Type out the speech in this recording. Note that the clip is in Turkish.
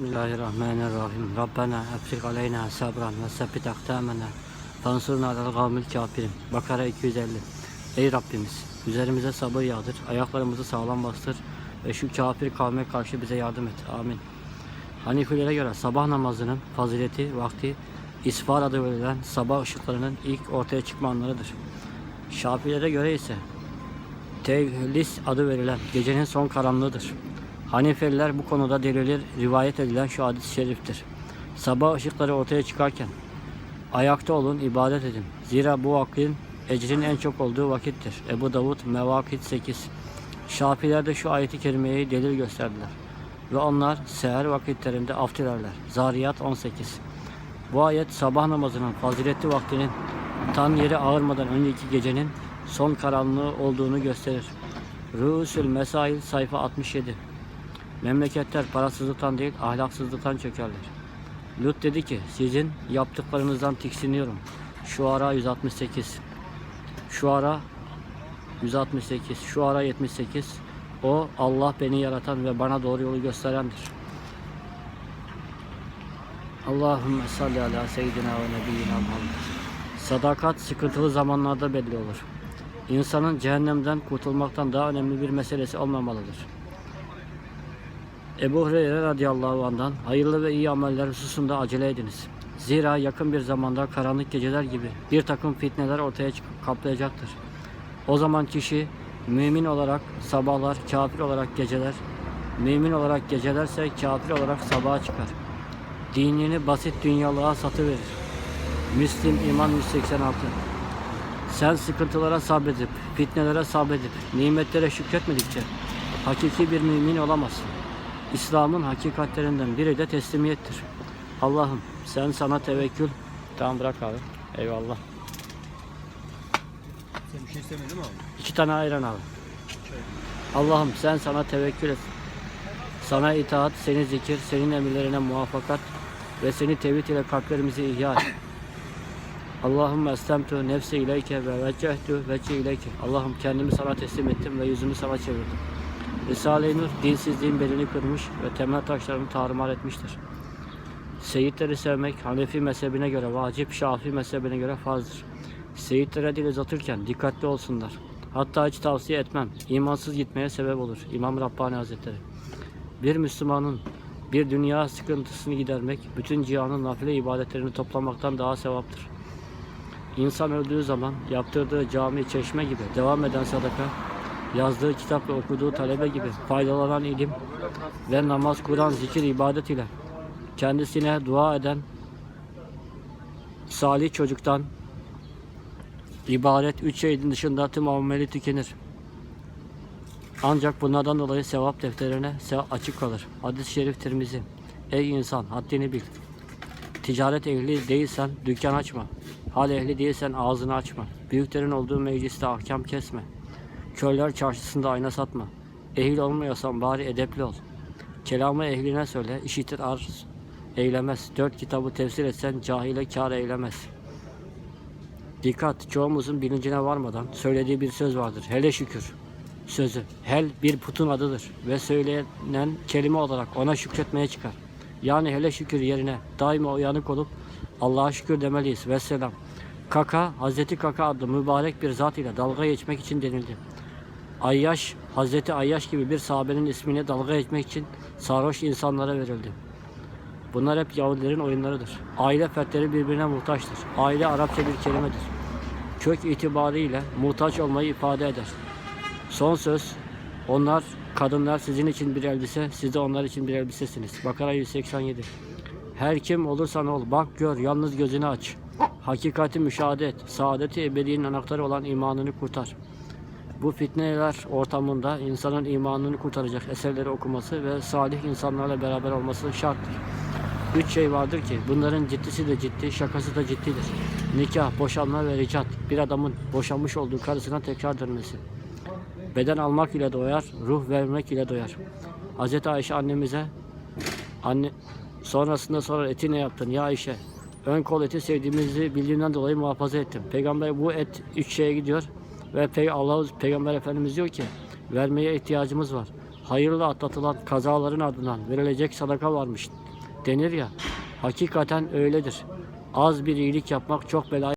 Bismillahirrahmanirrahim. Rabbena efrik aleyna sabran ve sebbit akdamena fansurna alel gavmil kafirin. Bakara 250. Ey Rabbimiz! Üzerimize sabır yağdır, ayaklarımızı sağlam bastır ve şu kafir kavme karşı bize yardım et. Amin. Hanifilere göre sabah namazının fazileti, vakti, isfar adı verilen sabah ışıklarının ilk ortaya çıkma anlarıdır. Şafilere göre ise Tehlis adı verilen gecenin son karanlığıdır. Hanefeliler bu konuda delili rivayet edilen şu hadis-i şeriftir. Sabah ışıkları ortaya çıkarken ayakta olun, ibadet edin. Zira bu vaktin ecrin en çok olduğu vakittir. Ebu Davud Mevakit 8. Şafiler de şu ayeti kerimeyi delil gösterdiler. Ve onlar seher vakitlerinde af dilerler. Zariyat 18. Bu ayet sabah namazının faziletli vaktinin tan yeri ağırmadan önceki gecenin son karanlığı olduğunu gösterir. Ruhusül Mesail sayfa 67. Memleketler parasızlıktan değil ahlaksızlıktan çökerler. Lut dedi ki sizin yaptıklarınızdan tiksiniyorum. Şuara 168. Şuara 168. Şuara 78. O Allah beni yaratan ve bana doğru yolu gösterendir. Allahümme salli ala seyyidina ve nebiyyina Muhammed. Sadakat sıkıntılı zamanlarda belli olur. İnsanın cehennemden kurtulmaktan daha önemli bir meselesi olmamalıdır. Ebu Hureyre radıyallahu anh'dan hayırlı ve iyi ameller hususunda acele ediniz. Zira yakın bir zamanda karanlık geceler gibi bir takım fitneler ortaya çıkıp kaplayacaktır. O zaman kişi mümin olarak sabahlar, kafir olarak geceler, mümin olarak gecelerse kafir olarak sabaha çıkar. Dinini basit dünyalığa satıverir. Müslim İman 186 Sen sıkıntılara sabredip, fitnelere sabredip, nimetlere şükretmedikçe hakiki bir mümin olamazsın. İslam'ın hakikatlerinden biri de teslimiyettir. Allah'ım sen sana tevekkül. Tamam bırak abi. Eyvallah. Sen bir şey istemedin mi abi? İki tane ayran abi. Allah'ım sen sana tevekkül et. Sana itaat, seni zikir, senin emirlerine muvaffakat ve seni tevhid ile kalplerimizi ihya et. Allah'ım eslemtu nefsi ileyke ve veccehtu vecce ileyke. Allah'ım kendimi sana teslim ettim ve yüzümü sana çevirdim. Risale-i Nur dinsizliğin belini kırmış ve temel taşlarını tarumar etmiştir. Seyitleri sevmek Hanefi mezhebine göre vacip, Şafii mezhebine göre farzdır. Seyitlere dil uzatırken dikkatli olsunlar. Hatta hiç tavsiye etmem. İmansız gitmeye sebep olur. İmam Rabbani Hazretleri. Bir Müslümanın bir dünya sıkıntısını gidermek, bütün cihanın nafile ibadetlerini toplamaktan daha sevaptır. İnsan öldüğü zaman yaptırdığı cami, çeşme gibi devam eden sadaka, yazdığı kitap ve okuduğu talebe gibi faydalanan ilim ve namaz, Kur'an, zikir, ibadet ile kendisine dua eden salih çocuktan ibaret üç şeyin dışında tüm ameli tükenir. Ancak bunlardan dolayı sevap defterine sevap açık kalır. Hadis-i şerif Tirmizi. Ey insan haddini bil. Ticaret ehli değilsen dükkan açma. Hal ehli değilsen ağzını açma. Büyüklerin olduğu mecliste ahkam kesme. Körler çarşısında ayna satma. Ehil olmuyorsan bari edepli ol. Kelamı ehline söyle, işitir arz eylemez. Dört kitabı tefsir etsen cahile kar eylemez. Dikkat, çoğumuzun bilincine varmadan söylediği bir söz vardır. Hele şükür sözü. Hel bir putun adıdır ve söylenen kelime olarak ona şükretmeye çıkar. Yani hele şükür yerine daima uyanık olup Allah'a şükür demeliyiz. Vesselam. Kaka, Hazreti Kaka adlı mübarek bir zat ile dalga geçmek için denildi. Ayyaş, Hazreti Ayyaş gibi bir sahabenin ismini dalga geçmek için sarhoş insanlara verildi. Bunlar hep Yahudilerin oyunlarıdır. Aile fertleri birbirine muhtaçtır. Aile Arapça bir kelimedir. Kök itibariyle muhtaç olmayı ifade eder. Son söz, onlar kadınlar sizin için bir elbise, siz de onlar için bir elbisesiniz. Bakara 187. Her kim olursan ol, bak gör, yalnız gözünü aç. Hakikati müşahede et, saadeti ebediğin anahtarı olan imanını kurtar. Bu fitneler ortamında insanın imanını kurtaracak eserleri okuması ve salih insanlarla beraber olması şarttır. Üç şey vardır ki bunların ciddisi de ciddi, şakası da ciddidir. Nikah, boşanma ve ricat. Bir adamın boşanmış olduğu karısına tekrar dönmesi. Beden almak ile doyar, ruh vermek ile doyar. Hz. Ayşe annemize anne sonrasında sorar eti ne yaptın ya Ayşe? Ön kol eti sevdiğimizi bildiğimden dolayı muhafaza ettim. Peygamber bu et üç şeye gidiyor ve Pey Allah Peygamber Efendimiz diyor ki vermeye ihtiyacımız var. hayırla atlatılan kazaların ardından verilecek sadaka varmış denir ya. Hakikaten öyledir. Az bir iyilik yapmak çok bela